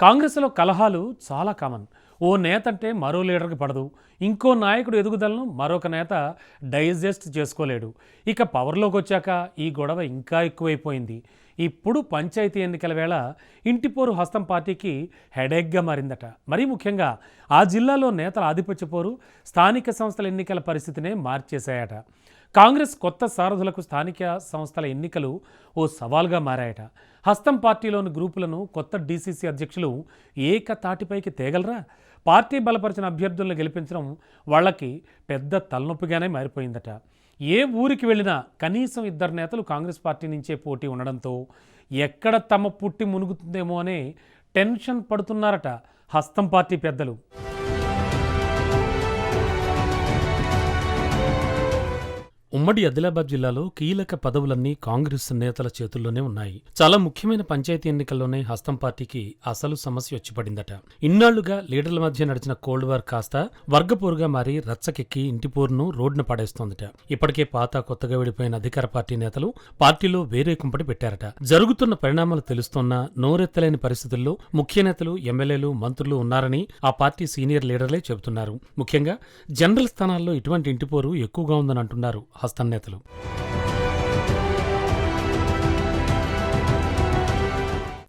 కాంగ్రెస్లో కలహాలు చాలా కామన్. ఓ నేత అంటే మరో లీడర్కి పడదు. ఇంకో నాయకుడు ఎదుగుదలను మరొక నేత డైజెస్ట్ చేసుకోలేడు. ఇక పవర్లోకి వచ్చాక ఈ గొడవ ఇంకా ఎక్కువైపోయింది. ఇప్పుడు పంచాయతీ ఎన్నికల వేళ ఇంటిపోరు హస్తం పార్టీకి హెడేక్గా మారిందట. మరీ ముఖ్యంగా ఆ జిల్లాలో నేతల ఆధిపత్య పోరు స్థానిక సంస్థల ఎన్నికల పరిస్థితినే మార్చేశాయట. కాంగ్రెస్ కొత్త సారథులకు స్థానిక సంస్థల ఎన్నికలు ఓ సవాల్గా మారాయట. హస్తం పార్టీలోని గ్రూపులను కొత్త డీసీసీ అధ్యక్షులు ఏకతాటిపైకి తేగలరా? పార్టీ బలపరిచిన అభ్యర్థులను గెలిపించడం వాళ్ళకి పెద్ద తలనొప్పిగానే మారిపోయిందట. ఏ ఊరికి వెళ్ళినా కనీసం ఇద్దరు నేతలు కాంగ్రెస్ పార్టీ నుంచే పోటీ ఉండడంతో ఎక్కడ తమ పుట్టి మునుగుతుందేమో అనే టెన్షన్ పడుతున్నారట హస్తం పార్టీ పెద్దలు. ఉమ్మడి ఆదిలాబాద్ జిల్లాలో కీలక పదవులన్నీ కాంగ్రెస్ నేతల చేతుల్లోనే ఉన్నాయి. చాలా ముఖ్యమైన పంచాయతీ ఎన్నికల్లోనే హస్తం పార్టీకి అసలు సమస్య వచ్చి పడిందట ఇన్నాళ్ళుగా లీడర్ల మధ్య నడిచిన కోల్డ్ వార్ కాస్త వర్గపోరుగా మారి రచ్చకెక్కి ఇంటిపోరును రోడ్డున పడేస్తోందట. ఇప్పటికే పాత కొత్తగా విడిపోయిన అధికార పార్టీ నేతలు పార్టీలో వేరే కుంపటి పెట్టారట. జరుగుతున్న పరిణామాలు తెలుస్తున్నా నోరెత్తలేని పరిస్థితుల్లో ముఖ్య నేతలు ఎమ్మెల్యేలు మంత్రులు ఉన్నారని ఆ పార్టీ సీనియర్ లీడర్లే చెబుతున్నారు. ముఖ్యంగా జనరల్ స్థానాల్లో ఇటువంటి ఇంటిపోరు ఎక్కువగా ఉందని అంటున్నారు హస్తం నేతలు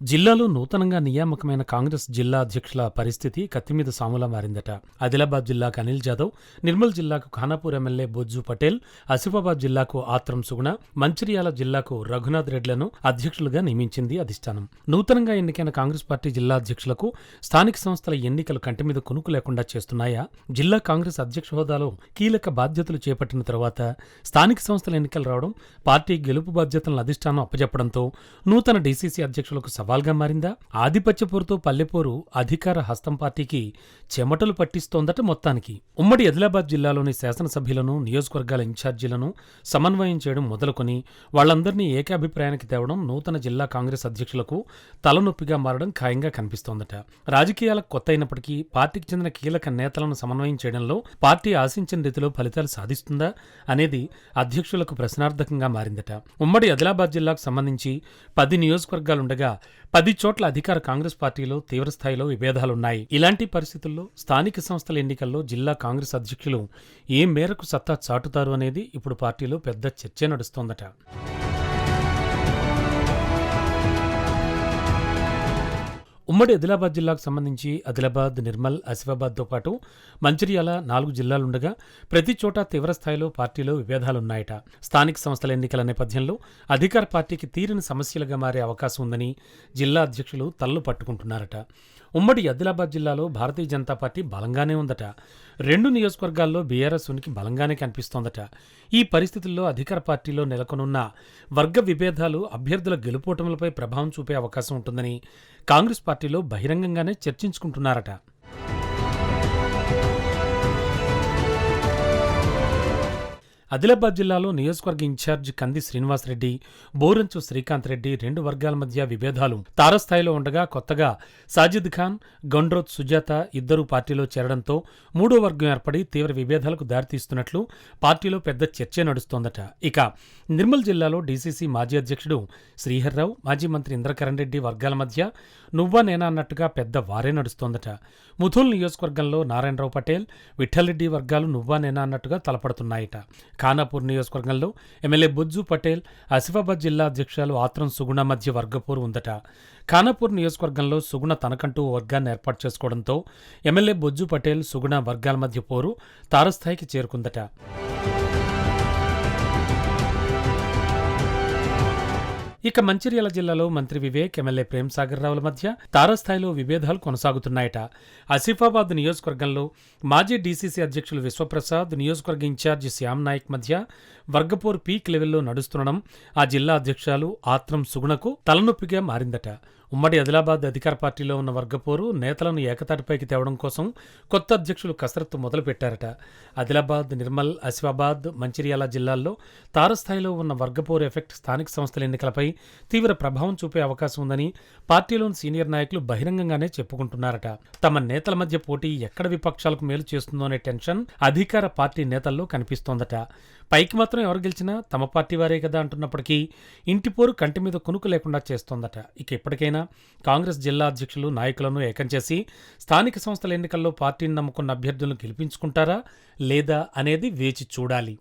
జిల్లాలో నూతనంగా నియామకమైన కాంగ్రెస్ జిల్లా అధ్యక్షుల పరిస్థితి కత్తిమీద సాములా మారిందట ఆదిలాబాద్ జిల్లాకు అనిల్ జాదవ్ నిర్మల్ జిల్లాకు ఖానాపూర్ ఎమ్మెల్యే బొజ్జు పటేల్ ఆసిఫాబాద్ జిల్లాకు ఆత్రం సుగుణ మంచిర్యాల జిల్లాకు రఘునాథ్ రెడ్లను అధ్యక్షులుగా నియమించింది అధిష్టానం. నూతనంగా ఎన్నికైన కాంగ్రెస్ పార్టీ జిల్లా అధ్యక్షులకు స్థానిక సంస్థల ఎన్నికలు కంటి మీద కునుకు లేకుండా చేస్తున్నాయా? జిల్లా కాంగ్రెస్ అధ్యక్ష హోదాలో కీలక బాధ్యతలు చేపట్టిన తర్వాత స్థానిక సంస్థల ఎన్నికలు రావడం పార్టీ గెలుపు బాధ్యతలను అధిష్టానం అప్పజెప్పడంతో నూతన డీసీసీ అధ్యక్షులకు సవాల్గా మారిందా? ఆధిపత్యపోరుతో పల్లెపోరు అధికార హస్తం పార్టీకి చెమటలు పట్టిస్తోందట మొత్తానికి. ఉమ్మడి ఆదిలాబాద్ జిల్లాలోని శాసనసభ్యులను నియోజకవర్గాల ఇన్ఛార్జీలను సమన్వయం చేయడం మొదలుకొని వాళ్ళందరినీ ఏకాభిప్రాయానికి తేవడం నూతన జిల్లా కాంగ్రెస్ అధ్యక్షులకు తలనొప్పిగా మారడం ఖాయంగా కనిపిస్తోందట. రాజకీయాలకు కొత్త అయినప్పటికీ పార్టీకి చెందిన కీలక నేతలను సమన్వయం చేయడంలో పార్టీ ఆశించిన రీతిలో ఫలితాలు సాధిస్తుందా అనేది అధ్యక్షులకు ప్రశ్నార్థకంగా మారిందట. ఉమ్మడి ఆదిలాబాద్ జిల్లాకు సంబంధించి పది నియోజకవర్గాలుండగా పది చోట్ల అధికార కాంగ్రెస్ పార్టీలో తీవ్రస్థాయిలో విభేదాలున్నాయి. ఇలాంటి పరిస్థితుల్లో స్థానిక సంస్థల ఎన్నికల్లో జిల్లా కాంగ్రెస్ అధ్యక్షులు ఏ మేరకు సత్తా చాటుతారు అనేది ఇప్పుడు పార్టీలో పెద్ద చర్చ నడుస్తోందట. ఉమ్మడి ఆదిలాబాద్ జిల్లాకు సంబంధించి ఆదిలాబాద్ నిర్మల్ ఆసిఫాబాద్తో పాటు మంచిర్యాల నాలుగు జిల్లాలుండగా ప్రతి చోట తీవ్రస్థాయిలో పార్టీలో విభేదాలున్నాయట. స్థానిక సంస్థల ఎన్నికల నేపథ్యంలో అధికార పార్టీకి తీరిన సమస్యలుగా మారే అవకాశం ఉందని జిల్లా అధ్యక్షులు తలలు పట్టుకుంటున్నారట. ఉమ్మడి ఆదిలాబాద్ జిల్లాలో భారతీయ జనతా పార్టీ బలంగానే ఉందట. రెండు నియోజకవర్గాల్లో బీఆర్ఎస్ ఉనికి బలంగానే కనిపిస్తోందట. ఈ పరిస్థితుల్లో అధికార పార్టీలో నెలకొనున్న వర్గ విభేదాలు అభ్యర్థుల గెలుపోటములపై ప్రభావం చూపే అవకాశం ఉంటుందని కాంగ్రెస్ పార్టీలో బహిరంగంగానే చర్చించుకుంటున్నారట. ఆదిలాబాద్ జిల్లాలో నియోజకవర్గ ఇన్ఛార్జ్ కంది శ్రీనివాసరెడ్డి బోరంచు శ్రీకాంత్ రెడ్డి రెండు వర్గాల మధ్య విభేదాలు. తారస్థాయిలో ఉండగా కొత్తగా సాజిద్ ఖాన్ గండ్రోత్ సుజాత ఇద్దరు పార్టీలో చేరడంతో మూడో వర్గం ఏర్పడి తీవ్ర విభేదాలకు దారితీస్తున్నట్లు పార్టీలో పెద్ద చర్చ నడుస్తోందట. ఇక నిర్మల్ జిల్లాలో డీసీసీ మాజీ అధ్యక్షుడు శ్రీహర్రావు మాజీ మంత్రి ఇంద్రకరణ్ రెడ్డి వర్గాల మధ్య నువ్వా నేనా అన్నట్టుగా పెద్ద వారే నడుస్తోందట. ముథుల్ నియోజకవర్గంలో నారాయణరావు పటేల్ విఠలరెడ్డి వర్గాలు నువ్వా నేనా అన్నట్టుగా తలపడుతున్నాయట. ఖానాపూర్ నియోజకవర్గంలో ఎమ్మెల్యే బుజ్జు పటేల్ ఆసిఫాబాద్ జిల్లా అధ్యక్షురాలు ఆత్రం సుగుణ మధ్య వర్గపోరు ఉందట. ఖానాపూర్ నియోజకవర్గంలో సుగుణ తనకంటూ వర్గాన్ని ఏర్పాటు చేసుకోవడంతో ఎమ్మెల్యే బొజ్జు పటేల్ సుగుణ వర్గాల మధ్య పోరు తారస్థాయికి చేరుకుందట. ఇక మంచిర్యాల జిల్లాలో మంత్రి వివేక్ ఎమ్మెల్యే ప్రేమ్సాగర్ రావుల మధ్య తారస్థాయిలో విభేదాలు కొనసాగుతున్నాయట. ఆసిఫాబాద్ నియోజకవర్గంలో మాజీ డీసీసీ అధ్యక్షులు విశ్వప్రసాద్ నియోజకవర్గ ఇన్ఛార్జి శ్యామ్ నాయక్ మధ్య వర్గపూర్ పీక్ లెవెల్లో నడుస్తుండడం ఆ జిల్లా అధ్యక్షురాలు ఆత్రం సుగుణకు తలనొప్పిగా మారిందట. ఉమ్మడి ఆదిలాబాద్ అధికార పార్టీలో ఉన్న వర్గపోరు నేతలను ఏకతాటిపైకి తేవడం కోసం కొత్త అధ్యక్షులు కసరత్తు మొదలుపెట్టారట. ఆదిలాబాద్ నిర్మల్ ఆసిఫాబాద్ మంచిర్యాల జిల్లాల్లో తారస్థాయిలో ఉన్న వర్గపోరు ఎఫెక్ట్ స్థానిక సంస్థల ఎన్నికలపై తీవ్ర ప్రభావం చూపే అవకాశం ఉందని పార్టీలోని సీనియర్ నాయకులు బహిరంగంగానే చెప్పుకుంటున్నారట. తమ నేతల మధ్య పోటీ ఎక్కడ విపక్షాలకు మేలు చేస్తుందో అనే టెన్షన్ అధికార పార్టీ నేతల్లో కనిపిస్తోందట. పైకి మాత్రం ఎవరు గెలిచినా తమ పార్టీ వారే కదా అంటున్నప్పటికీ ఇంటి పోరు కంటి మీద కునుకు లేకుండా చేస్తోందట. ఇక ఇప్పటికైనా కాంగ్రెస్ జిల్లా అధ్యక్షులు నాయకులను ఏకం చేసి స్థానిక సంస్థల ఎన్నికల్లో పార్టీని నమ్ముకున్న అభ్యర్థులను గెలిపించుకుంటారా లేదా అనేది వేచి చూడాలి.